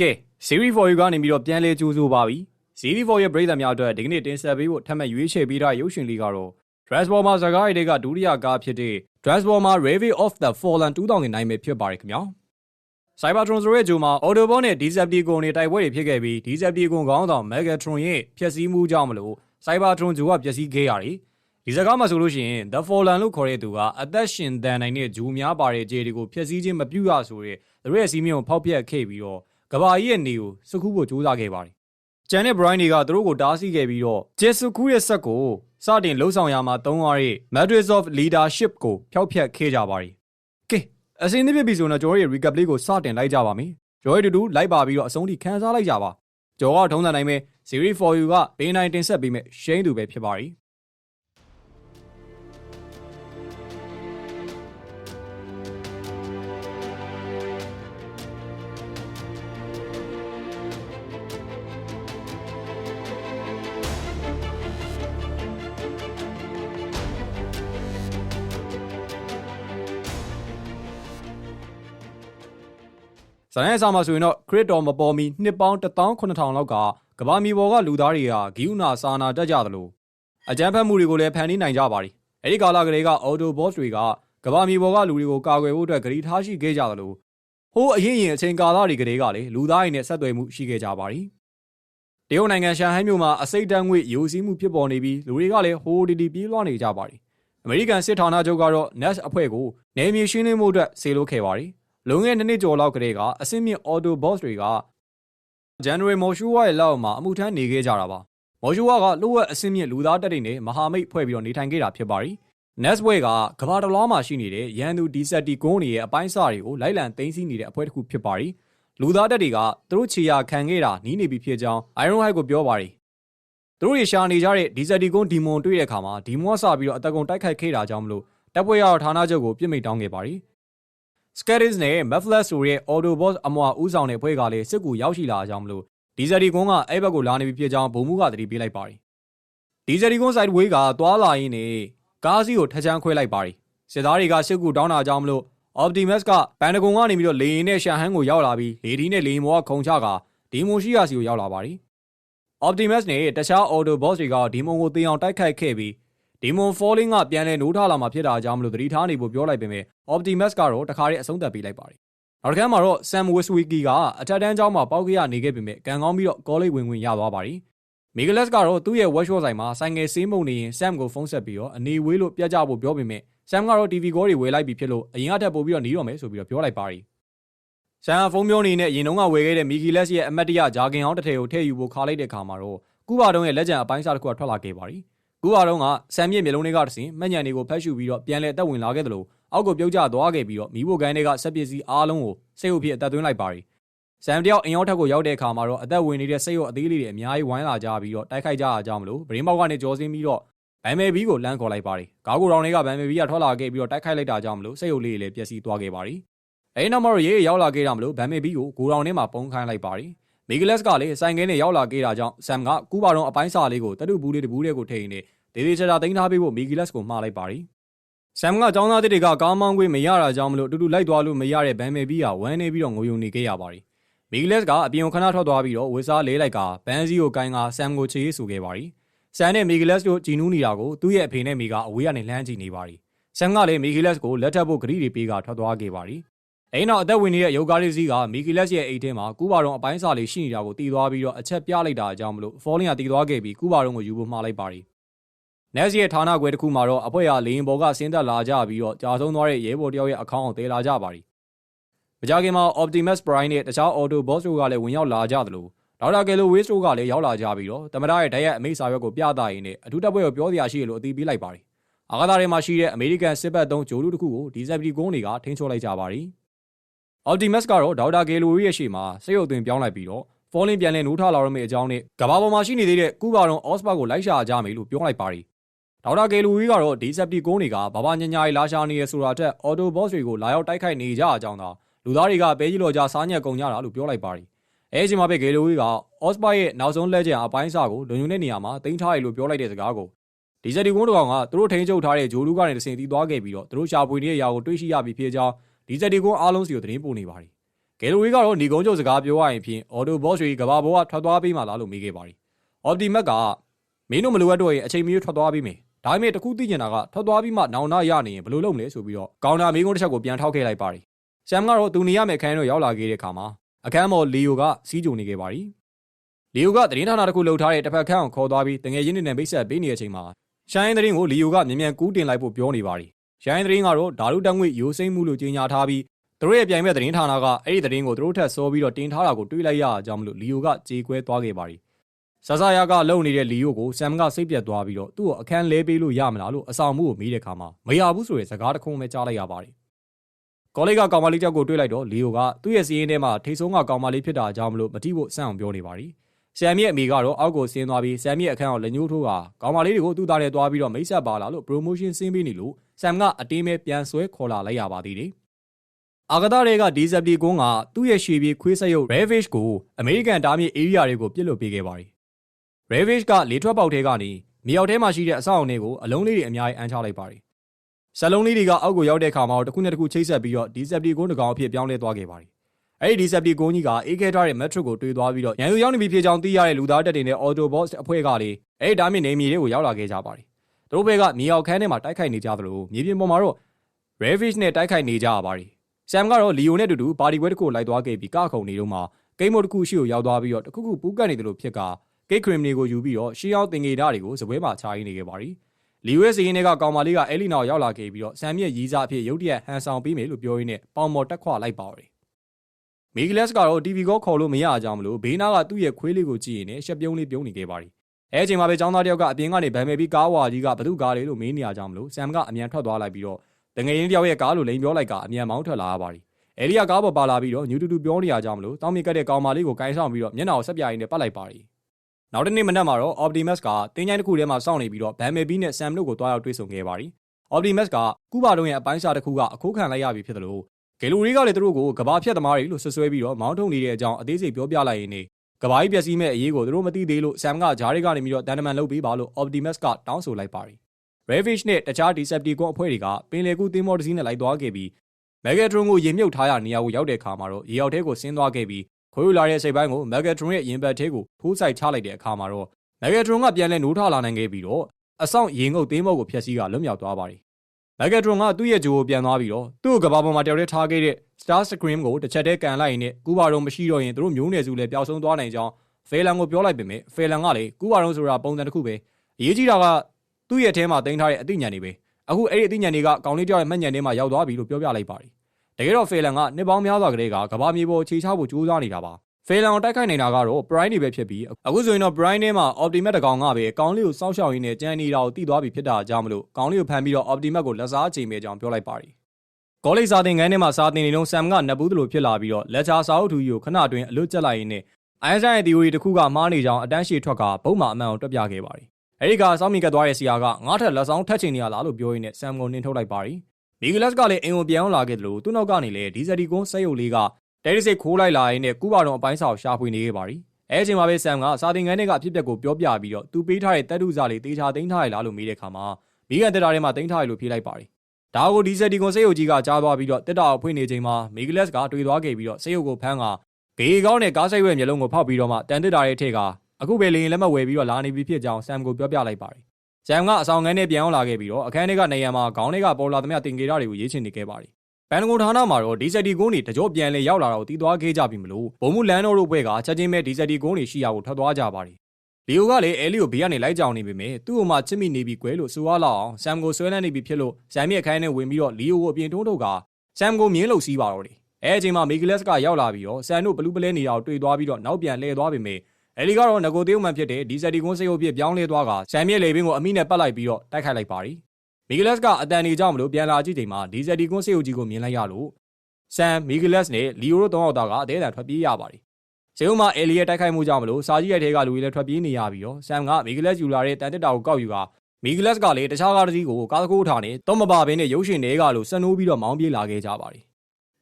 ကဲ Series for you ကနေပြီးတော့ပြန်လဲကြိုးဆိုပါပြီ Series for ရဲ့ပရိသတ်များအတွက်ဒီကနေ့တင်ဆက်ပေးဖို့ထပ်မံရွေးချယ်ပေးထားရုပ်ရှင်လေးကတော့ Transformer ဇာတ်ကားတွေကဒုတိယကားဖြစ်တဲ့ Transformer Ravage of the Fallen 2009ပဲဖြစ်ပါတယ်ခင်ဗျာ Cybertron ဆိုတဲ့ဂျိုမှာ Autobot နဲ့ Decepticon တွေတိုက်ပွဲတွေဖြစ်ခဲ့ပြီး Decepticon ခေါင်းဆောင် Megatron ရဲ့ဖျက်ဆီးမှုကြောင့်မလို့ Cybertron ဂျိုကပျက်စီးခဲ့ရတယ်ဒီစကားမှာဆိုလို့ရှိရင် The Fallen လို့ခေါ်တဲ့သူကအသက်ရှင်တန်နိုင်တဲ့ဂျိုများပါတဲ့ခြေတွေကိုဖျက်ဆီးခြင်းမပြုရဆိုတဲ့သူရဲ့စီးမင်းကိုဖောက်ပြက်ခဲ့ပြီးတော့ ကဘာကြီးရဲ့နေကိုစခုဖို့ကြိုးစားခဲ့ပါတယ်။ကျန်တဲ့ Brian တွေကသူတို့ကိုတားဆီးခဲ့ပြီးတော့ Jesuku ရဲ့ဆက်ကိုစတင်လှုပ်ဆောင်ရမှာသုံးရတဲ့ Matrix of Leadership ကိုဖျောက်ဖျက်ခဲ့ကြပါတယ်။ကဲအစင်းသစ်ဖြစ်ပြီဆိုတော့ကျွန်တော်ရဲ့ recap လေးကိုစတင်လိုက်ကြပါမယ်။ကျွန်တော်တို့တူလိုက်ပါပြီးတော့အဆုံးထိခန်းစားလိုက်ကြပါ။ကျွန်တော်ကထုံးစံတိုင်းပဲ Series for you ကဘေးနိုင်တင်ဆက်ပေးမဲ့ရှင်းသူပဲဖြစ်ပါတယ်။ ဇန်ရဲ့စာမှာဆိုရင်တော့ခရစ်တော်မပေါ်မီနှစ်ပေါင်း18000လောက်ကကဘာမီဘော်ကလူသားတွေကဂီယူနာစာနာတတ်ကြသလိုအကြမ်းဖက်မှုတွေကိုလည်းဖန်တီးနိုင်ကြပါတယ်။အဲဒီကာလကလေးကအော်တိုဘော့စ်တွေကကဘာမီဘော်ကလူတွေကိုကာကွယ်ဖို့အတွက်ဂရီထားရှိခဲ့ကြသလိုဟိုးအရင်ရင်အချိန်ကာလတွေကလေးကလည်းလူသားတွေနဲ့ဆက်သွယ်မှုရှိခဲ့ကြပါတယ်။တရုတ်နိုင်ငံရှန်ဟိုင်းမြို့မှာအစိတ်တန်းငွေယိုစီးမှုဖြစ်ပေါ်နေပြီးလူတွေကလည်းဟိုးဒီဒီပြေးလွှားနေကြပါတယ်။အမေရိကန်စစ်ဌာနချုပ်ကတော့ NAS အဖွဲ့ကိုနယ်မြေရှင်းလင်းမှုအတွက်ဆေလို့ခဲ့ပါတယ်။ လွန်ခဲ့တဲ့နှစ်ကျော်လောက်ကတည်းကအစင်းမြင့် Auto Boss တွေက January မော်ရှူဝါရဲ့လောက်မှာအမှုထမ်းနေခဲ့ကြတာပါ။မော်ရှူဝါကလိုအပ်အစင်းမြင့်လူသားတပ်တွေနဲ့မဟာမိတ်ဖွဲ့ပြီးတော့နေထိုင်ခဲ့တာဖြစ်ပါတယ်။ Nesway ကကဘာတလားမှာရှိနေတဲ့ရန်သူ D70 ကုန်းတွေရဲ့အပိုင်းအစတွေကိုလိုက်လံသိမ်းဆည်းနေတဲ့အဖွဲ့တစ်ခုဖြစ်ပါတယ်။လူသားတပ်တွေကသူတို့ခြေရာခံခဲ့တာနီးနေပြီဖြစ်ကြောင်း Iron Hide ကိုပြောပါတယ်။သူတို့ရရှာနေကြတဲ့ D70 ကုန်းဒီမွန်တွေ့တဲ့အခါမှာဒီမွန်ကစပြီးတော့အတကုံတိုက်ခိုက်ခဲ့တာကြောင့်မလို့တပ်ဖွဲ့ရဌာနချုပ်ကိုပြစ်မိတ်တောင်းခဲ့ပါတ ယ်။ Skadis နဲ့ Mufflers ဆိုတဲ့ Autobots အမွာဦးဆောင်တဲ့ဖွဲ့ကလည်းစစ်ကူရောက်ရှိလာကြောင်းမလို့ဒီဇယ်ဒီကွန်းကအဲ့ဘက်ကိုလာနေပြီဖြစ်ကြောင်းဗိုလ်မှူးကသတိပေးလိုက်ပါတယ်။ဒီဇယ်ဒီကွန်း Sideway ကသွားလာရင်းနဲ့ကားစီးကိုထချမ်းခွဲလိုက်ပါတယ်။စစ်သားတွေကစစ်ကူတောင်းတာကြောင့်မလို့ Optimus ကပန်တဂွန်ကနေပြီးတော့လေရင်နဲ့ရှန်ဟန်ကိုရောက်လာပြီးလေဒီနဲ့လေရင်ဘောကခုံချကဒီမွန်ရှိယာစီကိုရောက်လာပါတယ်။ Optimus နဲ့တခြား Autobots တွေကဒီမွန်ကိုတင်အောင်တိုက်ခိုက်ခဲ့ပြီး ဒီမွန် falling ကပြန်လဲနိုးထလာမှာဖြစ်တာကြောင့်မလို့သတိထားနေဖို့ပြောလိုက်ပေမဲ့ Optimus ကတော့တခါတည်းအဆုံးသတ်ပေးလိုက်ပါတယ်။နောက်တစ်ခါမှာတော့ Sam Witwicky ကအထက်တန်းကျောင်းမှာပေါက်ကြရနေခဲ့ပေမဲ့ကံကောင်းပြီးတော့ကောလိပ်ဝင်ဝင်ရသွားပါတယ်။ Megalas ကတော့သူ့ရဲ့ workshop ဆိုင်မှာဆိုင်ငယ်ဆေးမှုန်နေရင် Sam ကိုဖုန်းဆက်ပြီးတော့အနေဝေးလို့ပြကြဖို့ပြောပေမဲ့ Sam ကတော့ TV ကောတွေဝယ်လိုက်ပြီးဖြစ်လို့အရင်ကထပ်ပို့ပြီးတော့หนีတော့မယ်ဆိုပြီးတော့ပြောလိုက်ပါတယ်။ Sam ဖုန်းပြောနေနဲ့ရင်တုံးကဝယ်ခဲ့တဲ့ Megalas ရဲ့အမတ်တရဂျာကင်အောင်တစ်ထည်ကိုထည့်ယူဖို့ခါလိုက်တဲ့ခါမှာတော့ကုဘာတုံးရဲ့လက်ကျန်အပိုင်းစားတစ်ခုကထွက်လာခဲ့ပါတ ယ်။ကုဘာတုံးက Sam ရဲ့မျိုးလုံးတွေကတဆင်မှတ်ညံတွေကိုဖတ်ရှုပြီးတော့ပြန်လဲအသက်ဝင်လာခဲ့တယ်လို့အောက်ကိုပြုတ်ကျသွားခဲ့ပြီးတော့မိဖို့ကိုင်းတွေကစက်ပစ္စည်းအားလုံးကိုစိတ်အုပ်ဖြစ်အသက်သွင်းလိုက်ပါတယ်။ဆမ်တယောက်အင်ရောက်ထက်ကိုရောက်တဲ့အခါမှာတော့အသက်ဝင်နေတဲ့စိတ်ရောအသေးလေးတွေအများကြီးဝိုင်းလာကြပြီးတော့တိုက်ခိုက်ကြတာကြောင့်မလို့ဗရင်ပေါက်ကနေကြော်စင်းပြီးတော့ဗန်မဲဘီကိုလမ်းခေါ်လိုက်ပါတယ်။ကားကိုတောင်တွေကဗန်မဲဘီကထွက်လာခဲ့ပြီးတော့တိုက်ခိုက်လိုက်တာကြောင့်မလို့စိတ်ရုပ်လေးတွေလည်းပျက်စီးသွားခဲ့ပါတယ်။အဲဒီနောက်မှာတော့ရေးရောက်လာခဲ့တာမလို့ဗန်မဲဘီကိုဂိုတောင်ထဲမှာပုံခိုင်းလိုက်ပါတယ်။ မီဂလက်စ်ကလည်းဆိုင်ကဲနဲ့ရောက်လာခဲ့တာကြောင့်ဆမ်ကကူးပါတော့အပိုင်းစာလေးကိုတတုဘူးလေးတဘူးလေးကိုထိန်နေဒေဒီချာချာတင်ထားပေးဖို့မီဂလက်စ်ကိုမှားလိုက်ပါတယ်။ဆမ်ကចောင်းသားတစ်တွေကကားမောင်းခွင့်မရတာကြောင့်မလို့တူတူလိုက်သွားလို့မရတဲ့ဗန်မဲဘီကဝမ်းနေပြီးတော့ငိုယုံနေခဲ့ရပါတယ်။မီဂလက်စ်ကအပြင်ကိုခဏထွက်သွားပြီးတော့ဝစ်စားလဲလိုက်ကဘန်စီကိုကိုင်းကဆမ်ကိုချေးဆူခဲ့ပါတယ်။ဆမ်နဲ့မီဂလက်စ်တို့ကြည်နူးနေတာကိုသူ့ရဲ့အဖေနဲ့မိကအဝေးကနေလှမ်းကြည့်နေပါတယ်။ဆမ်ကလည်းမီဂလက်စ်ကိုလက်ထပ်ဖို့ဂရီတွေပေးကထွက်သွားခဲ့ပါတယ်။ အဲဒီနောက်အသက်ဝင်နေတဲ့ယောဂါလေးစီးကမီဂလက်စ်ရဲ့အိတ်ထဲမှာကူးပါတော့အပိုင်းစာလေးရှိနေတာကိုတီးသွားပြီးတော့အချက်ပြလိုက်တာအကြောင်းမလို့ဖော်လင်းကတီးသွားခဲ့ပြီးကူးပါတော့ကိုယူဖို့မှားလိုက်ပါတယ်။ Ness ရဲ့ဌာနခွဲတစ်ခုမှာတော့အဖွဲ့ဟာလေရင်ဘော်ကဆင်းသက်လာကြပြီးတော့ကြာဆုံးသွားတဲ့ရဲဘော်တယောက်ရဲ့အကောင့်ကိုတဲလာကြပါတယ်။မကြခင်မှာ Optimus Prime နဲ့တခြား Autobots တို့ကလည်းဝင်ရောက်လာကြသလိုဒေါက်တာကယ်လိုဝေးစ်တို့ကလည်းရောက်လာကြပြီးတော့တမရရဲ့ဓာတ်ရိုက်အမိတ်စာရွက်ကိုပြသရင်းနဲ့အထူးတပ်ဖွဲ့ကိုပြောစရာရှိရလို့အသိပေးလိုက်ပါတယ်။အာဂါသာတွေမှာရှိတဲ့အမေရိကန်စစ်ဘက်သုံးဂျိုလူတစ်ခုကိုဒီဇက်ပတီကုန်းတွေကထိန်းချုပ်လိုက်ကြပါတယ်။ Optimus ကတော့ဒေါက်တာကယ်လိုဝေးရဲ့ရှေ့မှာစိတ်ရုပ်သွင်းပြောင်းလိုက်ပြီးတော့ Falling ပြန်လည်နိုးထလာတော့မယ့်အကြောင်းနဲ့ကဘာပေါ်မှာရှိနေသေးတဲ့ကုဘာရွန် Osborn ကိုလိုက်ရှာကြမယ်လို့ပြောလိုက်ပါတယ်။ဒေါက်တာကယ်လိုဝေးကတော့ဒီဇက်ပတီကုန်းတွေကဘာဘာညညာရီလာရှာနေရဆိုတာထက် Autobots တွေကိုလာရောက်တိုက်ခိုက်နေကြအကြောင်းသာလူသားတွေကပဲကြီးလော်ကြစားညက်ကုန်ကြတာလို့ပြောလိုက်ပါတယ်။အဲအချိန်မှာပဲဂေလိုဝေးက Osborn ရဲ့နောက်ဆုံးလက်ကျန်အပိုင်းအစကိုလုံခြုံတဲ့နေရာမှာတင်ထားရလို့ပြောလိုက်တဲ့စကားကိုဒီဇက်တီကုန်းတော်ကသူတို့ထိန်းချုပ်ထားတဲ့ဂျိုလူကနေတဆင်တီးသွားခဲ့ပြီးတော့သူတို့ရှာဖွေနေတဲ့ຢာကိုတွေးရှိရပြီဖြစ်ကြောင်း ဒီဇက်တီကုန်းအားလုံးစီကိုသတင်းပို့နေပါတယ်ဂယ်လိုရီကတော့ညီကုန်းချုပ်စကားပြောရရင်ဖြင့်အော်တိုဘော့စ်တွေကဘာဘောကထွက်သွားပေးမှလားလို့မေးခဲ့ပါတယ်။အော်ပတီမက်ကမင်းတို့မလိုအပ်တော့ရင်အချိန်မီထွက်သွားပေးမယ်။ဒါပေမဲ့တခုသိကျင်တာကထွက်သွားပြီးမှနောင်နာရနေရင်ဘယ်လိုလုပ်မလဲဆိုပြီးတော့ကောင်တာမင်းကုန်းတစ်ချက်ကိုပြန်ထောက်ခဲ့လိုက်ပါတယ်။ဆမ်ကတော့သူနေရမယ့်အခန်းထဲရောက်လာခဲ့တဲ့အခါမှာအခန်းပေါ်လီယိုကစီးကြုံနေခဲ့ပါတယ်။လီယိုကသတင်းဌာနတစ်ခုလှုပ်ထားတဲ့တစ်ဖက်ခန်းကိုခေါ်သွားပြီးတငယ်ချင်းတွေနဲ့မိတ်ဆက်ပေးနေတဲ့အချိန်မှာရှိုင်းသတင်းကိုလီယိုကမြန်မြန်ကူးတင်လိုက်ဖို့ပြောနေပါတယ်။ ရှိုင်းသတင်းကတော့ဓာတုတက်ငွေရိုးစိမ့်မှုလို့ကြေညာထားပြီးသူတို့ရဲ့ပြိုင်ဘက်သတင်းဌာနကအဲ့ဒီသတင်းကိုသူတို့ထက်စောပြီးတော့တင်ထားတာကိုတွေးလိုက်ရအောင်ကြောင့်မလို့လီယိုကကြေကွဲသွားခဲ့ပါတယ်။ဆဆယာကလုံနေတဲ့လီယိုကိုဆမ်ကစိတ်ပြတ်သွားပြီးတော့သူ့ကိုအခန်းလဲပေးလို့ရမလားလို့အဆောင်မှုကိုမေးတဲ့အခါမှာမရဘူးဆိုတဲ့စကားတစ်ခုပဲကြားလိုက်ရပါတယ်။ကောလိကကောင်မလေးကြောက်ကိုတွေးလိုက်တော့လီယိုကသူ့ရဲ့စီးရင်ထဲမှာထိတ်ဆုံးကကောင်မလေးဖြစ်တာကြောင့်မလို့မတိဖို့စမ်းအောင်ပြောနေပါတယ်။ ဆမ်ရဲ့အမိကတော့အောက်ကိုဆင်းသွားပြီးဆမ်ရဲ့အခန်းကိုလက်ညှိုးထိုးကကောင်မလေးတွေကိုသူ့သားနဲ့သွားပြီးတော့မိတ်ဆက်ပါလာလို့ promotion ဆင်းပေးနေလို့ဆမ်ကအတင်းပဲပြန်ဆွဲခေါ်လာလိုက်ရပါသေးတယ်။အာဂတာတွေကဒီဇက်ပတီကွန်းကသူ့ရဲ့ရှေ့ပြေးခွေးဆက်ရုပ် Ravage ကိုအမေရိကန်တားမြစ် area တွေကိုပြစ်လွတ်ပေးခဲ့ပါတယ်။ Ravage ကလေထွက်ပေါက်ထဲကနေမြေအောက်ထဲမှာရှိတဲ့အဆောက်အအုံတွေကိုအလုံးလေးတွေအများကြီးအမ်းချလိုက်ပါတယ်။ဇလုံးလေးတွေကအောက်ကိုရောက်တဲ့အခါမှာတစ်ခုနဲ့တစ်ခုချိတ်ဆက်ပြီးတော့ဒီဇက်ပတီကွန်းတစ်ကောင်အဖြစ်ပြောင်းလဲသွားခဲ့ပါတယ်။ အဲဒီဒီဇက်ပတီကွန်းကြီးကအေးခဲထားတဲ့ metric ကိုတွေးသွားပြီးတော့ရန်သူရောက်နေပြီဖြစ်ကြောင်းသိရတဲ့လူသားတက်တင်တဲ့ Autobots အဖွဲ့ကလေအဲဒီတားမြစ်နေမြေတွေကိုရောက်လာခဲ့ကြပါတယ်။သူတို့ဘက်ကမြေအောက်ခန်းထဲမှာတိုက်ခိုက်နေကြသလိုမြေပြင်ပေါ်မှာတော့ Ravage နဲ့တိုက်ခိုက်နေကြရပါတယ်။ဆမ်ကတော့လီယိုနဲ့အတူတူပါတီပွဲတစ်ခုလိုက်သွားခဲ့ပြီးကခုံနေတော့မှကိတ်မို့တစ်ခုရှိကိုရောက်သွားပြီးတော့တခုခုပူးကတ်နေတယ်လို့ဖြစ်ကကိတ်ခရမ်နီကိုယူပြီးတော့ရှေးအောင်တင်ငေဓာတွေကိုစပွဲမှာချားရင်းနေခဲ့ပါတယ်။လီယိုရဲ့စီရင်တွေကကောင်မလေးကအဲလီနာကိုရောက်လာခဲ့ပြီးတော့ဆမ်မြက်ရီးစားအဖြစ်ရုတ်တရက်ဟန်ဆောင်ပေးမယ်လို့ပြောရင်းနဲ့ပေါင်မော်တက်ခွလိုက်ပါတယ်။ မီဂလက်စ်ကတော့ TV ကောခေါ်လို့မရကြအောင်မလို့ဘေးနာကသူ့ရဲ့ခွေးလေးကိုကြည့်ရင်လည်းရှက်ပြုံးလေးပြုံးနေခဲ့ပါတယ်။အဲအချိန်မှာပဲចောင်းသားတယောက်ကအပြင်ကနေဗန်မယ်ပြီးကားဝါကြီးကဘသူကားလေးလို့မေးနေရကြအောင်မလို့ဆမ်ကအမြန်ထွက်သွားလိုက်ပြီးတော့တငယ်ရင်းတယောက်ရဲ့ကားလို့လိန်ပြောလိုက်ကအမြန်မောင်းထွက်လာရပါတယ်။အဲလီယာကားပေါ်ပါလာပြီးတော့ညူတူတူပြောနေရကြအောင်မလို့တောင်းမြစ်ကတ်တဲ့ကောင်မလေးကိုကိုင်းဆောင်ပြီးတော့မျက်နှာကိုဆက်ပြရင်းနဲ့ပတ်လိုက်ပါတယ်။နောက်တစ်နေ့မနက်မှာတော့ Optimus ကတင်းချိုင်းတစ်ခုထဲမှာစောင့်နေပြီးတော့ဗန်မယ်ပြီးနဲ့ဆမ်တို့ကိုတွားရောက်တွေ့ဆုံခဲ့ပါတယ်။ Optimus ကကုဘာတို့ရဲ့အပိုင်းစားတစ်ခုကအခိုးခံလိုက်ရပြီဖြစ်တယ်လို့ ဂေလူရီကလည်းသူတို့ကိုကဘာဖြတ်သမားတွေလို့ဆွဆွဲပြီးတော့မောင်းထုတ်နေတဲ့အကြောင်းအသေးစိတ်ပြောပြလိုက်ရင်းနဲ့ကဘာကြီးပျက်စီးမဲ့အရေးကိုသူတို့မသိသေးလို့ဆမ်ကဂျားတွေကနေပြီးတော့တန်တမန်လုပ်ပေးပါလို့ Optimus ကတောင်းဆိုလိုက်ပါတယ်။ Ravage နဲ့တခြား Decepticon အဖွဲ့တွေကပင်လယ်ကူးသင်းမော်တစ်စီးနဲ့လိုက်သွားခဲ့ပြီး Megatron ကိုရင်မြုပ်ထားရနေရာကိုရောက်တဲ့အခါမှာတော့ရေအောက်ထဲကိုဆင်းသွားခဲ့ပြီးခွေးယူလာတဲ့စိတ်ပိုင်းကို Megatron ရဲ့ရင်ဘတ်ထဲကိုထိုးဆိုင်ချလိုက်တဲ့အခါမှာတော့ Megatron ကပြန်လဲနိုးထလာနိုင်ခဲ့ပြီးတော့အဆောင်ရေငုပ်သင်းမော်ကိုဖျက်ဆီးကလွတ်မြောက်သွားပါတယ်။ Megatron ကသူ့ရဲ့ဂျိုကိုပြန်သွားပြီးတော့သူ့ကိုကဘာပေါ်မှာတယောက်တည်းထားခဲ့တဲ့ Star Scream ကိုတစ်ချက်တည်းကန်လိုက်ရင်နဲ့ကူဘာတော့မရှိတော့ရင်သူတို့မျိုးနယ်စုလည်းပျောက်ဆုံးသွားနိုင်ကြောင်းဖေလန်ကိုပြောလိုက်ပေမဲ့ဖေလန်ကလည်းကူဘာတော့ဆိုတာပုံစံတစ်ခုပဲအရေးကြီးတာကသူ့ရဲ့ထဲမှာတင်ထားတဲ့အသိဉာဏ်တွေပဲအခုအဲ့ဒီအသိဉာဏ်တွေကကောင်လေးတယောက်ရဲ့မှတ်ဉာဏ်ထဲမှာရောက်သွားပြီလို့ပြောပြလိုက်ပါတယ်တကယ်တော့ဖေလန်ကနှစ်ပေါင်းများစွာကလေးကကဘာမြေပေါ်ခြေချဖို့ကြိုးစားနေတာပါ ဖေလန်ကိုတိုက်ခိုက်နေတာကတော့ Prime တွေပဲဖြစ်ပြီးအခုဆိုရင်တော့ Prime ထဲမှာ Optimus တကောင်ကပဲကောင်းလေးကိုစောင့်ရှောက်ရင်းနဲ့ကြံနေတာကိုသိသွားပြီဖြစ်တာကြောင့်မလို့ကောင်းလေးကိုဖမ်းပြီးတော့ Optimus ကိုလက်စားချိန်မဲ့ကြောင်းပြောလိုက်ပါတယ်ကောလိပ်စာတင်ခန်းထဲမှာစာတင်နေလုံးဆမ်ကနတ်ဘူးသလိုဖြစ်လာပြီးတော့လက်ချာစာအုပ်ထူကြီးကိုခဏအတွင်းအလွတ်ကျက်လိုက်ရင်းနဲ့အိုင်းဆိုင်ရဲ့ theory တစ်ခုကမှားနေကြောင်းအတန်းရှည်ထွက်ကဘုံမှာအမှန်ကိုတွက်ပြခဲ့ပါတယ်အဲဒီကစောင်းမီကတ်သွားတဲ့ဆရာကငါ့ထက်လက်ဆောင်ထက်ချင်နေရလားလို့ပြောရင်းနဲ့ဆမ်ကိုနှင်ထုတ်လိုက်ပါတယ်မီဂလက်စ်ကလည်းအင်ကိုပြန်အောင်လာခဲ့တယ်လို့သူ့နောက်ကနေလည်းဒီဇယ်ဒီကွန်းဆက်ရုပ်လေးက တဲရစ်စိတ်ခိုးလိုက်လာရင်းနဲ့ကူပါတော်အပိုင်းစာကိုရှာဖွေနေခဲ့ပါတယ်အဲအချိန်မှာပဲဆမ်ကစာတင်ခန်းထဲကအဖြစ်အပျက်ကိုပြောပြပြီးတော့သူပေးထားတဲ့တက်တုစာလေးတေချာသိမ်းထားရလားလို့မေးတဲ့အခါမှာမီဂန်တက်တာထဲမှာသိမ်းထားရလို့ဖြေလိုက်ပါတယ်ဒါကိုဒီဇယ်ဒီကွန်စိတ်ရုပ်ကြီးကကြားသွားပြီးတော့တက်တာကိုဖွင့်နေချိန်မှာမီဂလက်စ်ကတွေ့သွားခဲ့ပြီးတော့စိတ်ရုပ်ကိုဖမ်းကဂေကောင်းနဲ့ကားဆိုင်ရွက်မျိုးလုံးကိုဖောက်ပြီးတော့မှတန်တက်တာရဲ့ထက်ကအခုပဲလေရင်လက်မဝယ်ပြီးတော့လာနေပြီဖြစ်ကြောင်းဆမ်ကိုပြောပြလိုက်ပါတယ်။ဂျမ်ကအဆောင်ငန်းနဲ့ပြန်အောင်လာခဲ့ပြီးတော့အခန်းထဲကနေရံမှာခေါင်းထဲကပေါ်လာသမျှတင်ကေရတွေကိုရေးချင်နေခဲ့ပါတယ်။ ပန်ကုန်ဌာနမှာတော့ဒီဇက်တီကုန်းတွေတကြောပြန်လေရောက်လာတော့တီးသွားခဲ့ကြပြီမလို့ဘုံမှုလန်တော်တို့ဘက်ကချက်ချင်းပဲဒီဇက်တီကုန်းတွေရှိရဖို့ထွက်သွားကြပါတယ်။လီယိုကလည်းအဲလီကိုဘေးကနေလိုက်ကြောင်နေပေမဲ့သူ့အမချစ်မိနေပြီကွယ်လို့ဆိုရလောက်အောင်ဆမ်ကိုဆွဲလန်းနေပြီဖြစ်လို့ဇမ်မြက်ခိုင်းနဲ့ဝင်ပြီးတော့လီယိုကိုအပြင်တွန်းထုတ်ကဆမ်ကိုမြင်းလို့စီးပါတော့တယ်။အဲအချိန်မှာမီဂလက်စ်ကရောက်လာပြီးတော့ဆန်တို့ဘလူးပလဲနေတာကိုတွေ့သွားပြီးတော့နောက်ပြန်လှည့်သွားပေမဲ့အဲလီကတော့ငကိုသေးုံမှန်ဖြစ်တဲ့ဒီဇက်တီကွန်းစိတ်ုပ်ဖြစ်ပြောင်းလဲသွားကဆမ်မြက်လေပင်ကိုအမိနဲ့ပတ်လိုက်ပြီးတော့တိုက်ခိုက်လိုက်ပါတယ်။ မီဂလက်စ်ကအတန်နေကြောင့်မလို့ပြန်လာကြည့်ချိန်မှာဒီဇက်တီကွန်းစိတ်ုပ်ကြီးကိုမြင်လိုက်ရလို့ဆမ်မီဂလက်စ်နဲ့လီယိုတို့တောင်းအောင်တာကအသေးအံထွက်ပြေးရပါတယ်။စေုံမှာအဲလီရဲ့တိုက်ခိုက်မှုကြောင့်မလို့စာကြီးရဲ့ထဲကလူတွေလည်းထွက်ပြေးနေရပြီးတော့ဆမ်ကမီဂလက်စ်ယူလာတဲ့တန်တက်တာကိုကောက်ယူကမီဂလက်စ်ကလည်းတခြားကားတစ်စီးကိုကားသခိုးထားနဲ့တော့မပါဘဲနဲ့ရုပ်ရှင်တွေကလို့စနိုးပြီးတော့မောင်းပြေးလာခဲ့ကြပါတယ်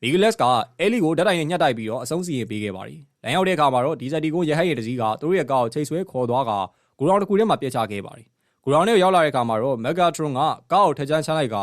မီဂလက်စ်ကအဲလီကိုဓာတ်တိုင်နဲ့ညှက်တိုက်ပြီးတော့အဆုံးစီရင်ပေးခဲ့ပါတယ်။လမ်းရောက်တဲ့အခါမှာတော့ဒီဇက်တီကိုရဟတ်ရဲ့တစည်းကသူတို့ရဲ့ကားကိုချိတ်ဆွဲခေါ်သွားကဂူရောင်တစ်ခုထဲမှာပြစ်ချခဲ့ပါတယ်။ ဂူရောင်ထဲကိုရောက်လာတဲ့အခါမှာတော့မက်ဂါထရွန်ကကားကိုထချမ်းချမ်းလိုက်က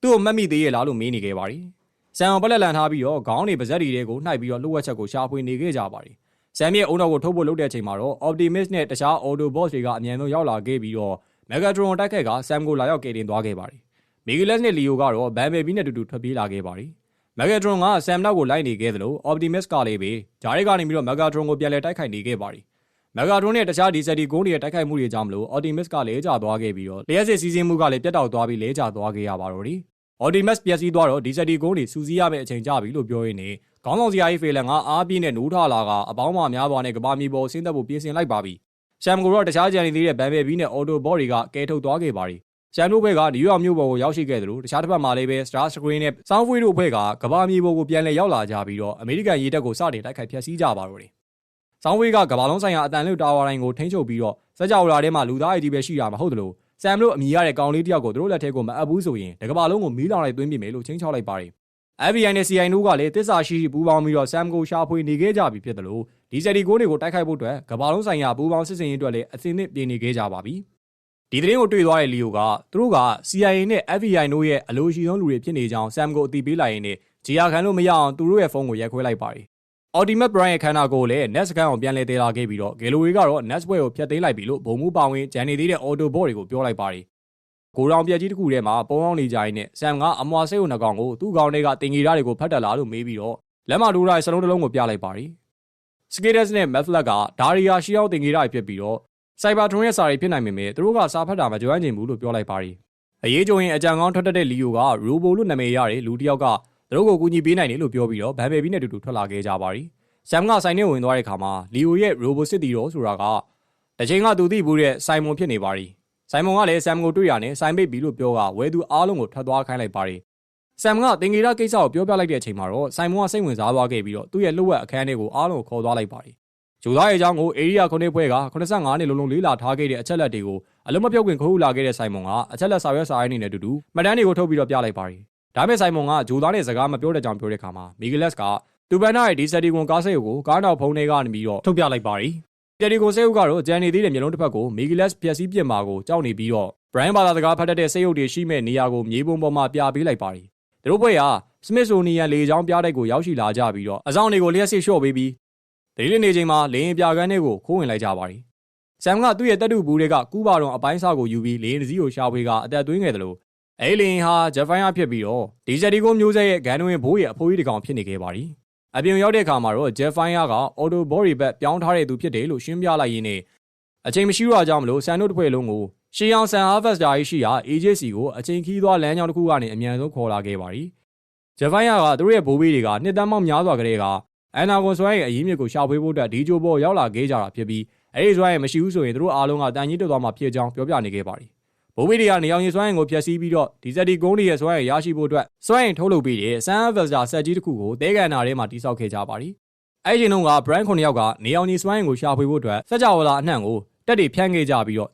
သူ့ကိုမတ်မိသေးရဲ့လားလို့မေးနေခဲ့ပါတယ်။ဆမ်အောင်ပလက်လန်ထားပြီးတော့ခေါင်းတွေပါဇက်တွေတွေကိုနှိုက်ပြီးတော့လှုပ်ဝက်ချက်ကိုရှာဖွေနေခဲ့ကြပါတယ်ဆမ်ရဲ့အုံနောက်ကိုထုတ်ဖို့လုပ်တဲ့အချိန်မှာတော့ Optimus နဲ့တခြား Autobots တွေကအမြန်ဆုံးရောက်လာခဲ့ပြီးတော့ Megatron တိုက်ခိုက်ကဆမ်ကိုလာရောက်ကယ်တင်သွားခဲ့ပါတယ်။ Megalus နဲ့ Leo ကတော့ Bumblebee နဲ့အတူတူထွက်ပြေးလာခဲ့ပါတယ်။ Megatron ကဆမ်နောက်ကိုလိုက်နေခဲ့သလို Optimus ကလည်းပဲဂျားရဲကနေပြီးတော့ Megatron ကိုပြန်လည်တိုက်ခိုက်နေခဲ့ပါတယ်။ Megatron နဲ့တခြား Decepticon တွေရဲ့တိုက်ခိုက်မှုတွေကြောင့်မလို့ Optimus ကလည်းကျသွားခဲ့ပြီးတော့လျှက်စစ်စီးဆင်းမှုကလည်းပြတ်တောက်သွားပြီးလဲကျသွားခဲ့ရပါတော့တယ်။ Optimus ပျက်စီးသွားတော့ Decepticon တွေစူးစီးရမယ့်အချိန်ကြပြီလို့ပြောရင်းနဲ့ခေါင်းဆောင်စရာကြီးဖေလန်ကအားပြင်းနဲ့နိုးထလာကအပေါင်းပါများစွာနဲ့ကဘာမီပေါ်ဆင်းသက်ဖို့ပြင်ဆင်လိုက်ပါပြီ။ရှမ်ကိုတော့တခြားကြံနေသေးတဲ့ဘန်ဘယ်ဘီနဲ့အော်တိုဘော့တွေကကဲထုတ်သွားခဲ့ပါတယ်။ရှမ်တို့ဘက်ကနယူးယောက်မြို့ပေါ်ကိုရောက်ရှိခဲ့သလိုတခြားတစ်ဖက်မှာလည်းပဲ Star Screen နဲ့ Soundwave တို့ဘက်ကကဘာမီပေါ်ကိုပြန်လည်ရောက်လာကြပြီးတော့အမေရိကန်ရေတပ်ကိုစတင်တိုက်ခိုက်ဖျက်ဆီးကြပါတော့တယ်။ Soundwave ကကဘာလုံးဆိုင်ရာအတန်လွတ်တာဝါတိုင်းကိုထိန်းချုပ်ပြီးတော့စက်ကြောလာထဲမှာလူသားအကြီးပဲရှိတာမဟုတ်သလိုဆမ်တို့အမိရတဲ့ကောင်လေးတယောက်ကိုသူတို့လက်ထဲကိုမအပ်ဘူးဆိုရင်တကဘာလုံးကိုမီးလောင်လိုက်သွင်းပြမယ်လို့ချင်းချောက်လိုက်ပါတယ်။ FBI နဲ့ CI တို့ကလည်းတစ္ဆာရှိရှိပူးပေါင်းပြီးတော့ဆမ်ကိုရှာဖွေနေခဲ့ကြပြီဖြစ်တယ်လို့ဒီစက်ဒီကိုတွေကိုတိုက်ခိုက်ဖို့အတွက်ကဘာလုံးဆိုင်ရာပူးပေါင်းစစ်စင်ရေးအတွက်လည်းအသင်းသင့်ပြင်နေခဲ့ကြပါပြီ။ဒီသတင်းကိုတွေ့သွားတဲ့လီယိုကသူတို့က CIA နဲ့ FBI တို့ရဲ့အလိုရှိဆုံးလူတွေဖြစ်နေကြောင်းဆမ်ကိုအသိပေးလိုက်ရင်းနဲ့ဂျီယာခံလို့မရအောင်သူတို့ရဲ့ဖုန်းကိုရိုက်ခွဲလိုက်ပါတယ်။ Ultimate Prime ရဲ့ခန္ဓာကိုယ်လည်း Net စကန်အောင်ပြန်လည်တည်လာခဲ့ပြီးတော့ဂေလိုတွေကတော့ Net ဘွဲကိုဖျက်သိမ်းလိုက်ပြီလို့ဘုံမှုပါဝင်ဂျန်နေသေးတဲ့ Autobot တွေကိုပြောလိုက်ပါတယ်။ကိုရောင်ပြက်ကြီးတစ်ခုထဲမှာပုံအောင်နေကြရင်းနဲ့ဆမ်ကအမွာစိတ်ုံနှကောင်ကိုသူ့ကောင်တွေကတင်ကြီးဓာတ်တွေကိုဖတ်တက်လာလို့မေးပြီးတော့လက်မထိုးထားတဲ့စလုံးတစ်လုံးကိုပြလိုက်ပါတယ်။ Skatus နဲ့ Method ကဒါရီယာရှီအောင်တင်ကြီးဓာတ်ဖြစ်ပြီးတော့ Cybertron ရဲ့စာရီဖြစ်နိုင်ပေမဲ့သူတို့ကစာဖတ်တာမကြွမ်းကျင်ဘူးလို့ပြောလိုက်ပါတယ်။အရေးကြုံရင်အကြံကောင်းထွက်တတ်တဲ့လီယိုကရိုဘိုလို့နာမည်ရတဲ့လူတစ်ယောက်က သူတို့ကိုကူညီပေးနိုင်တယ်လို့ပြောပြီးတော့ဗန်ဘယ်ဘီနဲ့အတူတူထွက်လာခဲ့ကြပါတယ်။ဆမ်ကဆိုင်ထဲဝင်သွားတဲ့အခါမှာလီယိုရဲ့ရိုဘိုစစ်တီတော်ဆိုတာကတစ်ချိန်ကသူသိဘူးတဲ့ဆိုင်မွန်ဖြစ်နေပါရီ။ဆိုင်မွန်ကလည်းဆမ်ကိုတွေ့ရနဲ့ဆိုင်ပိတ်ပြီလို့ပြောကဝဲသူအားလုံးကိုထွက်သွားခိုင်းလိုက်ပါတယ်။ဆမ်ကတင်ဂီရကိစ္စကိုပြောပြလိုက်တဲ့အချိန်မှာတော့ဆိုင်မွန်ကစိတ်ဝင်စားသွားခဲ့ပြီးတော့သူ့ရဲ့လှုပ်ဝက်အခန်းထဲကိုအားလုံးကိုခေါ်သွားလိုက်ပါတယ်။ဂျိုသားရဲ့အကြောင်းကိုအေရီးယာခုနှစ်ပွဲက85နှစ်လုံးလုံးလေးလာထားခဲ့တဲ့အချက်လက်တွေကိုအလုံးမပြုတ်ခင်ခိုးလာခဲ့တဲ့ဆိုင်မွန်ကအချက်လက်စာရွက်စာရိုက်နေတဲ့အတူတူမှတ်တမ်းတွေကိုထုတ်ပြီးတော့ပြလိုက်ပါတယ်။ ဒါပေမဲ့ဆိုင်မွန်ကဂျိုသားနဲ့စကားမပြောတဲ့ကြောင်ပြောတဲ့အခါမှာမီဂလက်ကတူဘန်နာရဲ့ဒီစက်တီကွန်ကားစိတ်ကိုကားနောက်ဖုံးထဲကနေပြီးတော့ထုတ်ပြလိုက်ပါတယ်။ပြတီကွန်စိတ်ကတော့ကြံနေသေးတဲ့မျိုးလုံးတစ်ဖက်ကိုမီဂလက်ပျက်စီးပြစ်မှာကိုကြောက်နေပြီးတော့ဘရိုင်းဘာသာစကားဖတ်တတ်တဲ့စိတ်ရုပ်တွေရှိမဲ့နေရာကိုမြေပုံပေါ်မှာပြပေးလိုက်ပါတယ်။သူတို့ဘွဲ့ကစမစ်ဆိုနီယန်လေချောင်းပြတိုက်ကိုရောက်ရှိလာကြပြီးတော့အဆောင်တွေကိုလျှက်စစ်လျှော့ပေးပြီးဒိလင်းနေချိန်မှာလေရင်ပြကန်းတွေကိုခိုးဝင်လိုက်ကြပါတယ်။ဆမ်ကသူ့ရဲ့တက်တူဘူးတွေကကူးပါတော့အပိုင်းစားကိုယူပြီးလေရင်တစည်းကိုရှာဖွေကအသက်သွင်းခဲ့တယ်လို့ အဲလင်ဟာဂျဖိုင်းအဖြစ်ပြီးတော့ဒီဂျက်ဒီကိုမျိုးဆက်ရဲ့ဂန်တွင်ဘိုးရဲ့အဖိုးကြီးတကောင်ဖြစ်နေခဲ့ပါသည်။အပြင်ရောက်တဲ့အခါမှာတော့ဂျက်ဖိုင်းကအော်တိုဘော်ရီဘက်ပြောင်းထားတဲ့သူဖြစ်တယ်လို့ရှင်းပြလိုက်ရင်းနဲ့အချိန်မရှိတော့ကြောင်းမလို့ဆန်တို့တစ်ဖွဲ့လုံးကိုရှီအောင်ဆန်ဟာဗက်စတာကြီးရှိရာ AJC ကိုအချိန်ခီးသွားလမ်းကြောင်းတစ်ခုကနေအမြန်ဆုံးခေါ်လာခဲ့ပါသည်။ဂျဖိုင်းကသူတို့ရဲ့ဘိုးဘေးတွေကနှစ်တန်းပေါင်းများစွာကလေးကအန်နာကွန်ဆွဲရဲ့အရေးမြစ်ကိုရှာဖွေဖို့အတွက်ဒီဂျိုဘောရောက်လာခဲ့ကြတာဖြစ်ပြီးအဲဒီဆွဲရဲ့မရှိဘူးဆိုရင်တို့အားလုံးကတန်ကြီးတက်သွားမှာဖြစ်ကြောင်းပြောပြနေခဲ့ပါတယ်။ ဘိုးဘေးတွေကနေအောင်ရင်ဆွဲရင်ကိုဖျက်ဆီးပြီးတော့ဒီဇက်ဒီကုန်းတွေရဲ့ဆွဲရင်ရရှိဖို့အတွက်ဆွဲရင်ထုတ်လုပ်ပြီးတဲ့ဆန်အဗက်စတာဆက်ကြီးတစ်ခုကိုတဲကန်နာထဲမှာတိစောက်ခဲ့ကြပါတယ်။အဲဒီချိန်တုန်းက brand 9ယောက်ကနေအောင်ကြီးဆွဲရင်ကိုရှာဖွေဖို့အတွက်စက်ကြဝဠာအနှံ့ကိုတက်တွေဖြန့်ခဲ့ကြပြီးတော့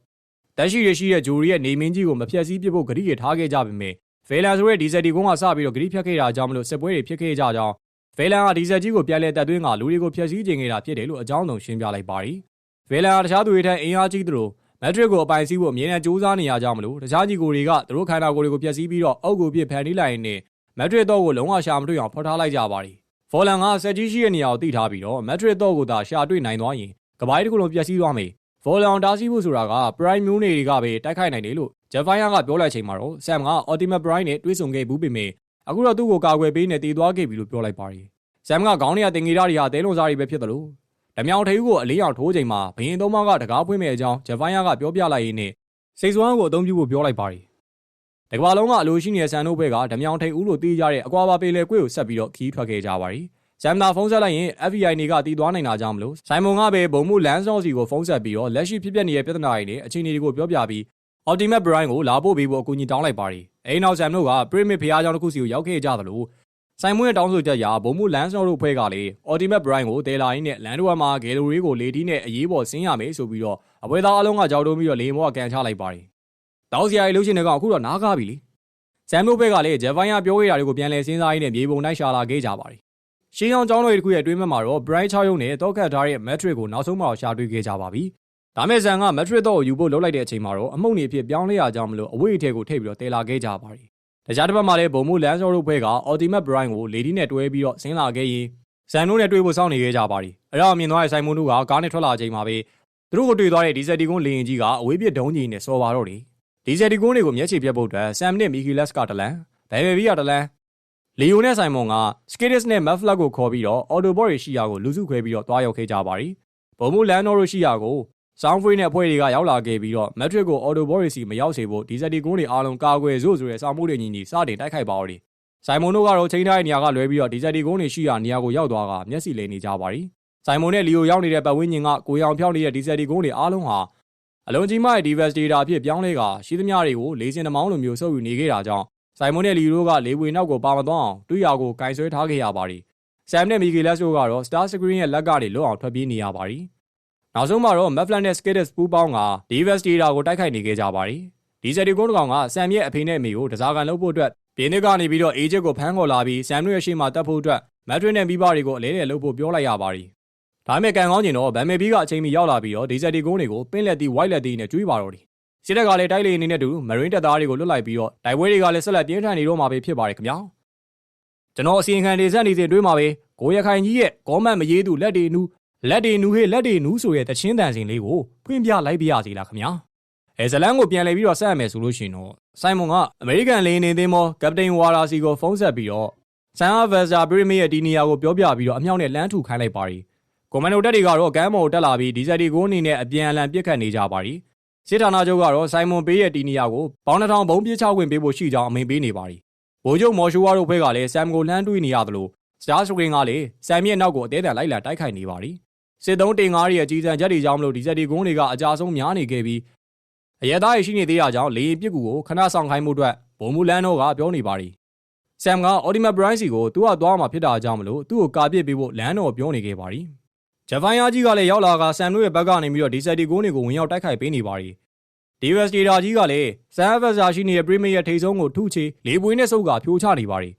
တက်ရှိရရှိတဲ့ဂျိုရီရဲ့နေမင်းကြီးကိုမဖျက်ဆီးပစ်ဖို့ဂရိရထားခဲ့ကြပေမဲ့ဖေလန်ဆိုတဲ့ဒီဇက်ဒီကုန်းကစပြီးတော့ဂရိဖြတ်ခဲ့တာကြောင့်မလို့စစ်ပွဲတွေဖြစ်ခဲ့ကြကြောင်းဗေလန်ကဒီဇယ်ကြီးကိုပြန်လဲတက်သွင်းကလူတွေကိုဖျက်ဆီးခြင်းနေတာဖြစ်တယ်လို့အကြောင်းဆုံးရှင်းပြလိုက်ပါတယ်။ဗေလန်ကတခြားသူတွေထက်အင်အားကြီးသလို မက်ထရစ်ကိုအပိုင်စီးဖို့အမြဲတမ်းကြိုးစားနေရကြောင်းမလို့တခြားညီကိုတွေကသူတို့ခန္ဓာကိုယ်တွေကိုဖျက်ဆီးပြီးတော့အုပ်ကိုပြစ်ဖန်တီးလိုက်ရင်းနဲ့မက်ထရစ်တော့ကိုလုံးဝရှာမတွေ့အောင်ဖော်ထားလိုက်ကြပါတယ်။ဖော်လန်ကစက်ကြီးရှိတဲ့နေရာကိုသိထားပြီးတော့မက်ထရစ်တော့ကိုသာရှာတွေ့နိုင်သွားရင်ကပိုင်းတစ်ခုလုံးပျက်စီးသွားမယ်။ဖော်လန်တားဆီးဖို့ဆိုတာက prime မျိုးနေတွေကပဲတိုက်ခိုက်နိုင်တယ်လို့ဂျက်ဖိုင်ယာကပြောလိုက်ချိန်မှာတော့ဆမ်က ultimate prime နဲ့တွေးဆုံခဲ့ဘူးပေမဲ့အခုတော့သူ့ကိုကာကွယ်ပေးနေတည်သွားခဲ့ပြီလို့ပြောလိုက်ပါတယ်။ဆမ်ကခေါင်းထဲကတင်ငီရတွေဟာတဲလွန်စားတွေပဲဖြစ်တယ်လို့ ဓမြောင်ထေးကိုအလေးအောင်ထိုးချိန်မှာဘရင်သုံးပါးကတကားဖွင့်မဲ့အကြောင်းဂျက်ဖိုင်ယာကပြောပြလိုက်ရင်းနဲ့စိတ်စွမ်းကိုအသုံးပြုဖို့ပြောလိုက်ပါတယ်။တကဘာလုံးကအလိုရှိနေတဲ့ဆန်တို့ဘက်ကဓမြောင်ထိန်ဦးလို့သိကြတဲ့အကွာပါပေလေကွေ့ကိုဆက်ပြီးတော့ခီးထွက်ခဲ့ကြပါတယ်။ဆမ်နာဖုန်းဆက်လိုက်ရင် FBI တွေကတီးသွားနိုင်တာကြောင့်မလို့ဆိုင်မွန်ကပဲဘုံမှုလမ်းစောစီကိုဖုန်းဆက်ပြီးတော့လက်ရှိဖြစ်ပျက်နေတဲ့ပြဿနာတွေနဲ့အခြေအနေတွေကိုပြောပြပြီး Ultimate Brine ကိုလာပို့ပေးဖို့အကူအညီတောင်းလိုက်ပါတယ်။အဲဒီနောက်ဆမ်တို့က Pyramid ဖျားကြောင်တစ်ခုစီကိုရောက်ခဲ့ကြသလို ဆိုင်မွေးတောင်းဆိုချက်ရာဘုံမှုလမ်းစောတို့ဖွဲ့ကလေ Ultimate Brine ကိုတဲလာရင်းနဲ့လန်ဒိုဝမ်မှာဂယ်လရီကိုလေတီးနဲ့အရေးပေါ်ဆင်းရမယ်ဆိုပြီးတော့အပွဲသားအလုံးကကြောက်တုံးပြီးတော့လေမောကကန်ချလိုက်ပါတယ်။တောက်စရာရေးလို့ရှင်တွေကအခုတော့နားကားပြီလေ။ဆမ်တို့ဘက်ကလည်းဂျက်ဖိုင်ယာပြောခဲ့တာတွေကိုပြန်လည်စဉ်းစားရင်းနဲ့မြေပုံတိုင်းရှာလာခဲ့ကြပါတယ်။ရှင်းအောင်ကျောင်းတော်တွေတစ်ခုရဲ့အတွင်းဘက်မှာတော့ Bright 6ရုံနဲ့တောက်ကတ်ထားတဲ့ Matrix ကိုနောက်ဆုံးမှရှာတွေ့ခဲ့ကြပါပြီ။ဒါမဲ့ဆန်က Matrix တော့ကိုယူဖို့လုပ်လိုက်တဲ့အချိန်မှာတော့အမှုန့်နေအဖြစ်ပြောင်းလဲရကြောင်းမလို့အဝေးအထည်ကိုထိပ်ပြီးတော့တဲလာခဲ့ကြပါတယ်။ တခြားတစ်ဖက်မှာလည်းဘုံမိုးလန်ဆော့တို့ဖွဲ့က Ultimate Brine ကိုလေဒီနဲ့တွဲပြီးတော့ဆင်းလာခဲ့ရင်ဆမ်တို့နဲ့တွေ့ဖို့စောင့်နေခဲ့ကြပါသည်အဲ့တော့မြင်သွားတဲ့ဆိုင်မွန်တို့ကကားနဲ့ထွက်လာချိန်မှာပဲသူတို့ကိုတွေ့သွားတဲ့ဒီဇက်တီကွန်းလေရင်ကြီးကအဝေးပြစ်ဒုံးကြီးနဲ့စော်ပါတော့တယ်ဒီဇက်တီကွန်းတွေကိုမျက်ခြေပြတ်ဖို့အတွက်ဆမ်နဲ့မီကီလက်စ်ကတလန်ဘယ်ဘယ်ဘီကတလန်လီယိုနဲ့ဆိုင်မွန်ကစကစ်ဒစ်နဲ့မက်ဖလက်ကိုခေါ်ပြီးတော့အော်တိုဘော့တွေရှိရာကိုလူစုခွဲပြီးတော့တွားရောက်ခဲ့ကြပါသည်ဘုံမိုးလန်တော်တို့ရှိရာကို ဆောင်းဖရီနဲ့အဖွဲ့တွေကရောက်လာခဲ့ပြီးတော့မက်ထရစ်ကိုအော်တိုဘော်ရီစီမရောက်စေဖို့ဒီဇက်တီကွန်းတွေအားလုံးကာကွယ်စို့ဆိုတဲ့စာမှုတွေညီညီစတင်တိုက်ခိုက်ပါတော့တယ်။ဆိုင်မွန်တို့ကတော့ချိန်ထားတဲ့နေရာကလွဲပြီးတော့ဒီဇက်တီကွန်းတွေရှိရာနေရာကိုရောက်သွားကမျက်စိလိမ်နေကြပါသည်။ဆိုင်မွန်နဲ့လီယိုရောက်နေတဲ့ပတ်ဝန်းကျင်ကကိုရောင်ဖြောင်းနေတဲ့ဒီဇက်တီကွန်းတွေအားလုံးဟာအလုံးကြီးမရဲ့ Devastator အဖြစ်ပြောင်းလဲကရှိသမျှတွေကိုလေးစင်နှမောင်းလိုမျိုးဆုပ်ယူနေခဲ့တာကြောင့်ဆိုင်မွန်နဲ့လီယိုတို့ကလေပွေနောက်ကိုပါမသွားအောင်တွေ့ရကိုကင်ဆွဲထားခဲ့ရပါသည်။ဆမ်နဲ့မီဂီလက်စ်တို့ကတော့ Star Screen ရဲ့လက်ကနေလွတ်အောင်ထွက်ပြေးနေရပါသည်။ နောက်ဆုံးမှာတော့ Meflan နဲ့ Skidis ပူးပေါင်းက Devastator ကိုတိုက်ခိုက်နေခဲ့ကြပါတယ်။ဒီဇယ်ဒီကွန်းတကောင်ကဆမ်ရဲ့အဖေနဲ့အမေကိုတစားကန်လုပ်ဖို့အတွက်ပြင်းနစ်ကနေပြီးတော့ Agent ကိုဖမ်းခေါ်လာပြီးဆမ်တို့ရဲ့ရှေ့မှာတက်ဖို့အတွက် Madrid နဲ့မိဘတွေကိုအလဲလဲလုပ်ဖို့ပြောလိုက်ရပါတယ်။ဒါပေမဲ့ကန်ကောင်းကျင်တော့ဗန်မေဘီကအချိန်မီရောက်လာပြီးတော့ဒီဇယ်ဒီကွန်းတွေကိုပင်းလက်တီ white လက်တီနဲ့ကျွေးပါတော့တယ်။စစ်တပ်ကလည်းတိုက်လေအနေနဲ့တူ Marine တပ်သားတွေကိုလွတ်လိုက်ပြီးတော့တိုက်ပွဲတွေကလည်းဆက်လက်ပြင်းထန်နေတော့မှာပဲဖြစ်ပါတယ်ခင်ဗျာ။ကျွန်တော်အစီရင်ခံနေဆက်နေစဉ်တွေးမှာပဲကိုရခိုင်ကြီးရဲ့ကောမန့်မရေးသူလက်တွေနူး လက်တွေနူးဟေးလက်တွေနူးဆိုတဲ့တချင်းတန်စင်လေးကိုဖွင့်ပြလိုက်ပြရစီလားခင်ဗျာအဲဇလန်ကိုပြန်လှည့်ပြီးတော့ဆက်ရမယ်ဆိုလို့ရှိရင်တော့ဆိုင်မွန်ကအမေရိကန်လေနေသင်းမောကပတိန်ဝါရာစီကိုဖုန်းဆက်ပြီးတော့ဆန်အာဗက်ဇာပရီမီရဲ့ဒီနီယာကိုပြောပြပြီးတော့အမြောက်နဲ့လမ်းထူခိုင်းလိုက်ပါရီကွန်မန်ဒိုတက်တွေကတော့ကမ်းမော်တက်လာပြီးဒီဇယ်ဒီကိုအနေနဲ့အပြန်အလှန်ပြစ်ခတ်နေကြပါရီစစ်ဌာနချုပ်ကတော့ဆိုင်မွန်ပေးရဲ့ဒီနီယာကိုပေါင်းတစ်ထောင်ဘုံပြစ်ချခွင့်ပေးဖို့ရှိကြောင်းအမိန့်ပေးနေပါရီဗိုလ်ချုပ်မော်ရှူဝါတို့ဘက်ကလည်းဆမ်ကိုလှမ်းတွေးနေရသလိုစတားစကရင်ကလည်းဆမ်ရဲ့နောက်ကိုအသေးအံလိုက်လာတိုက်ခိုက်နေပါရီ စစ်သုံးတင်ငါးရဲ့အကြီးစံချက်တွေကြောင့်မလို့ဒီဇက်ဒီကုန်းတွေကအကြဆုံးများနေခဲ့ပြီးအရဲသားရရှိနေသေးတာကြောင့်လေရင်ပစ်ကူကိုခဏဆောင်ခိုင်းမှုအတွက်ဘုံမူလန်တို့ကပြောနေပါရီဆမ်ကအော်ဒီမတ်ဘရိုင်းစီကိုသူ့ကသွားမှာဖြစ်တာကြောင့်မလို့သူ့ကိုကာပစ်ပေးဖို့လန်တော်ပြောနေခဲ့ပါရီဂျပန်ယာကြီးကလည်းရောက်လာကဆမ်တို့ရဲ့ဘက်ကနေပြီးတော့ဒီဇက်ဒီကုန်းတွေကိုဝင်ရောက်တိုက်ခိုက်ပေးနေပါရီဒီဗက်စတီတာကြီးကလည်းဆမ်ဖက်ဆာရှိနေတဲ့ပရီမီယာထိပ်ဆုံးကိုထုချေလေပွေးနဲ့စုပ်ကဖြိုးချနေပါရီ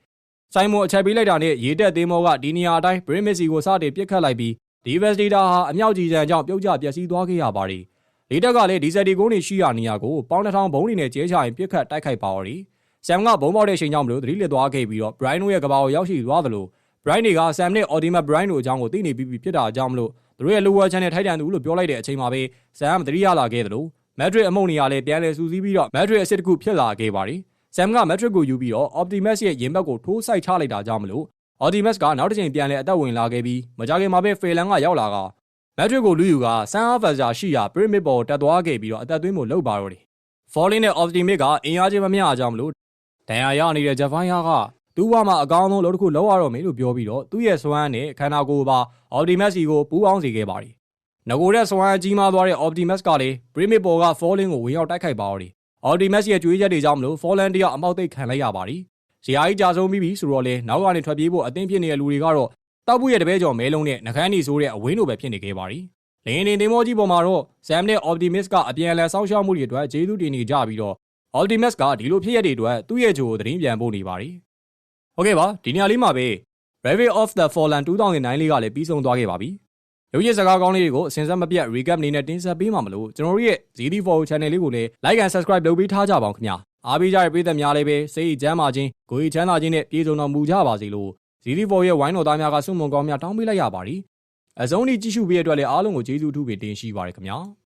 ဆိုင်မွန်အချက်ပေးလိုက်တာနဲ့ရေတက်သေးမောကဒီနေရာအတိုင်းပရီမစ်စီကိုစတင်ပြစ်ခတ်လိုက်ပြီး ဒီဗက်စဒေတာဟာအမြောက်ကြီးစံကြောင့်ပြုတ်ကျပျက်စီးသွားခဲ့ရပါတယ်။လေတက်ကလည်းဒီဇယ်ဒီကုန်းတွေရှိရာနေရာကိုပေါင်းတစ်ထောင်ဘုံတွေနဲ့ကျဲချရင်ပြစ်ခတ်တိုက်ခိုက်ပါတော့တယ်။ဆမ်ကဘုံပေါက်တဲ့ချိန်ကြောင့်မလို့သတိလစ်သွားခဲ့ပြီးတော့ဘရိုင်းတို့ရဲ့ကဘာကိုရောက်ရှိသွားသလိုဘရိုင်းတွေကဆမ်နဲ့အော်ဒီမတ်ဘရိုင်းတို့အကြောင်းကိုသိနေပြီးဖြစ်တာအကြောင်းမလို့သူတို့ရဲ့လိုဝါချန်နဲ့ထိုက်တန်သူလို့ပြောလိုက်တဲ့အချိန်မှာပဲဆမ်ကသတိရလာခဲ့သလိုမက်ဒရစ်အမုံနေရာလည်းပြန်လည်စူးစီးပြီးတော့မက်ဒရစ်အစ်စ်တစ်ခုဖြစ်လာခဲ့ပါတယ်။ဆမ်ကမက်ဒရစ်ကိုယူပြီးတော့ Optimus ရဲ့ရင်ဘတ်ကိုထိုးဆိုင်ချလိုက်တာကြောင့်မလို့ Optimus ကနောက်တစ်ချိန်ပြန်လည်အသက်ဝင်လာခဲ့ပြီးမကြခင်မှာပဲဖေလန်ကရောက်လာကမက်ဒရစ်ကိုလူယူကဆန်အားဖက်ဇာရှိရာပရမစ်ပေါ်တက်သွားခဲ့ပြီးတော့အသက်သွင်းဖို့လုပ်ပါတော့တယ်။ Falling နဲ့ Optimus ကအင်အားချင်းမမျှအကြောင်းမလို့ဒဏ်ရာရနေတဲ့ဂျပန်ယာကသူ့ဘဝမှာအကောင်းဆုံးလုပ်တစ်ခုလုပ်ရတော့မယ်လို့ပြောပြီးတော့သူ့ရဲ့စွမ်းနဲ့ခန္ဓာကိုယ်ပါ Optimus စီကိုပူးပေါင်းစေခဲ့ပါတယ်။ငကိုတဲ့စွမ်းအကြီးမားသွားတဲ့ Optimus ကလည်း Primate ပေါ်က Falling ကိုဝင်ရောက်တိုက်ခိုက်ပါတော့တယ်။ Optimus ရဲ့ကြွေးချက်တွေကြောင့်မလို့ Fallen တယောက်အမောက်သိပ်ခံလိုက်ရပါတယ်။ ဇီယာကြီးကြာဆုံးပြီးပြီဆိုတော့လေနောက်ကနေထွက်ပြေးဖို့အသင်းဖြစ်နေတဲ့လူတွေကတော့တောက်ပုရဲ့တပည့်ကျော်မဲလုံးနဲ့နှကန်းနီဆိုးတဲ့အဝင်းလိုပဲဖြစ်နေခဲ့ပါတယ်။လင်းနေသင်းမောကြီးပေါ်မှာတော့ Sam နဲ့ Optimus ကအပြန်အလှန်စောင့်ရှောက်မှုတွေအတွက်ဂျေသူတင်နေကြပြီးတော့ Optimus ကဒီလိုဖြစ်ရတဲ့အတွက်သူ့ရဲ့ဂျိုကိုသတင်းပြန်ပို့နေပါတယ်။ Okay ပါဒီနေရာလေးမှာပဲ Brave of the Fallen 2009လေးကလည်းပြီးဆုံးသွားခဲ့ပါပြီ။ရုပ်ရည်စကားကောင်းလေးတွေကိုအစဉ်ဆက်မပြတ် recap အနေနဲ့တင်ဆက်ပေးမှာမလို့ကျွန်တော်တို့ရဲ့ ZD4 channel လေးကိုလည်း like and subscribe လုပ်ပေးထားကြပါအောင်ခင်ဗျာ။ အားပေးကြတဲ့ပရိသတ်များလည်းပဲစိတ်ချမ်းသာခြင်းကိုယ်ချမ်းသာခြင်းနဲ့ပြည့်စုံတော်မူကြပါစေလို့ ZD4 ရဲ့ဝိုင်းတော်သားများကဆုမွန်ကောင်းများတောင်းပေးလိုက်ရပါတယ်။အဆုံးထိကြည့်ရှုပေးတဲ့အတွက်လည်းအားလုံးကိုကျေးဇူးထူးပင်တင်ရှိပါရခင်ဗျာ။